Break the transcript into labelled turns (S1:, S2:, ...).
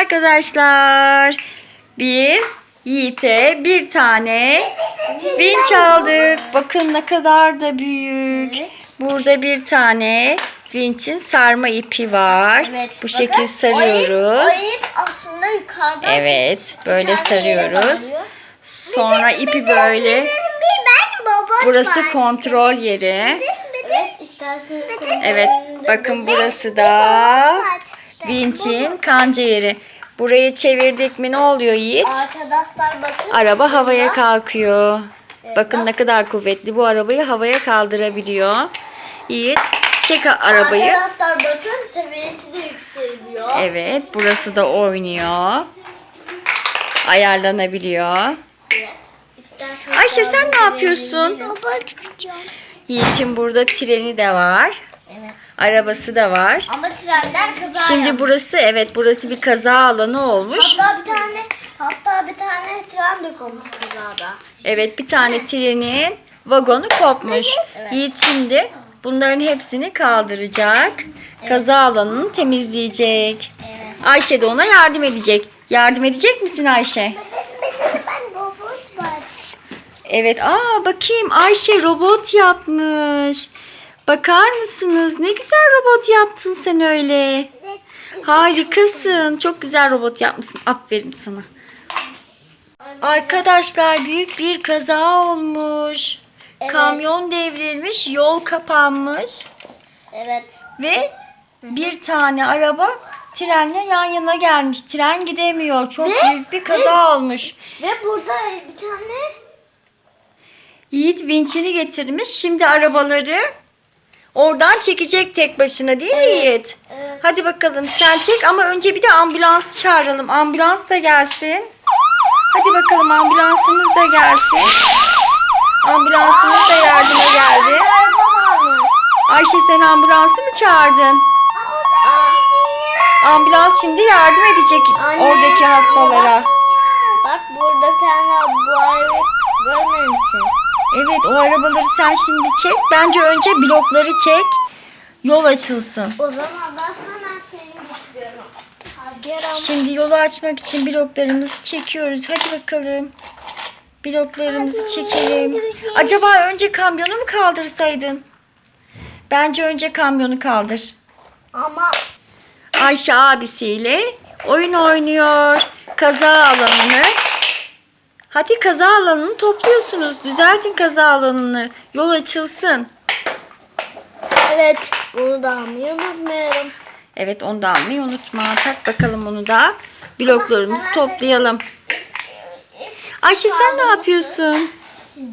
S1: Arkadaşlar biz Yiğit'e bir tane vinç aldık. Bakın ne kadar da büyük. Burada bir tane vinçin sarma ipi var.
S2: Evet.
S1: Bu
S2: bakın,
S1: şekil
S2: O
S1: sarıyoruz.
S2: ip, o ip aslında yukarıda.
S1: Evet, böyle sarıyoruz. Sonra ipi böyle. Burası kontrol yeri.
S2: Evet
S1: bakın burası da vinçin kanca yeri. Burayı çevirdik mi ne oluyor Yiğit?
S2: Arkadaşlar bakın.
S1: Araba havaya kalkıyor.
S2: Evet,
S1: Bakın
S2: bak.
S1: ne kadar kuvvetli. Bu arabayı havaya kaldırabiliyor. Yiğit çek arabayı.
S2: Arkadaşlar bakın seviyesi de yükseliyor.
S1: Evet burası da oynuyor. Ayarlanabiliyor.
S2: Evet.
S1: Ayşe, sen ne yapıyorsun?
S2: edebilirim. Baba çıkacağım.
S1: Yiğit'in burada treni de var.
S2: Evet.
S1: Arabası da var.
S2: Ama trenler kaza
S1: Şimdi
S2: yaptı.
S1: burası evet burası bir kaza alanı olmuş.
S2: Hatta bir tane hatta bir tane tren de konmuş kazada.
S1: Evet bir tane trenin vagonu kopmuş.
S2: Evet.
S1: Yiğit şimdi bunların hepsini kaldıracak. Kaza alanını temizleyecek.
S2: Evet.
S1: Ayşe de ona yardım edecek. Yardım edecek misin Ayşe? Evet. Aa bakayım Ayşe robot yapmış. Bakar mısınız? Ne güzel robot yaptın sen öyle. Harikasın. Çok güzel robot yapmışsın. Aferin sana. Arkadaşlar büyük bir kaza olmuş.
S2: Evet.
S1: Kamyon devrilmiş, yol kapanmış
S2: Evet.
S1: ve bir tane araba trenle yan yana gelmiş. Tren gidemiyor. Çok
S2: Ve-
S1: büyük bir kaza olmuş.
S2: Ve burada bir tane
S1: Yiğit vinçini getirmiş. Şimdi arabaları oradan çekecek tek başına değil mi
S2: Evet.
S1: Yiğit?
S2: Evet.
S1: Hadi bakalım sen çek ama önce bir de ambulans çağıralım. Ambulans da gelsin. Hadi bakalım ambulansımız da gelsin. Ambulansımız da yardıma geldi. Ayşe sen ambulansı mı çağırdın? Ambulans şimdi yardım edecek
S2: Anne.
S1: oradaki hastalara.
S2: bak burada bir tane bu görmemişsiniz.
S1: Evet o arabaları sen şimdi çek. Bence önce blokları çek. Yol açılsın.
S2: O zaman ben hemen seni yaram.
S1: Şimdi yolu açmak için bloklarımızı çekiyoruz. Hadi bakalım. Bloklarımızı çekelim. Acaba önce kamyonu mu kaldırsaydın? Bence önce kamyonu kaldır.
S2: Ama
S1: Ayşe abisiyle oyun oynuyor. Kaza alanını. Hadi kaza alanını topluyorsunuz. Düzeltin kaza alanını. Yol açılsın.
S2: evet bunu da almayı unutmayalım.
S1: Evet onu da almayı unutma. Tak bakalım onu da. Bloklarımızı toplayalım. Ayşe sen ne yapıyorsun?
S2: Şimdi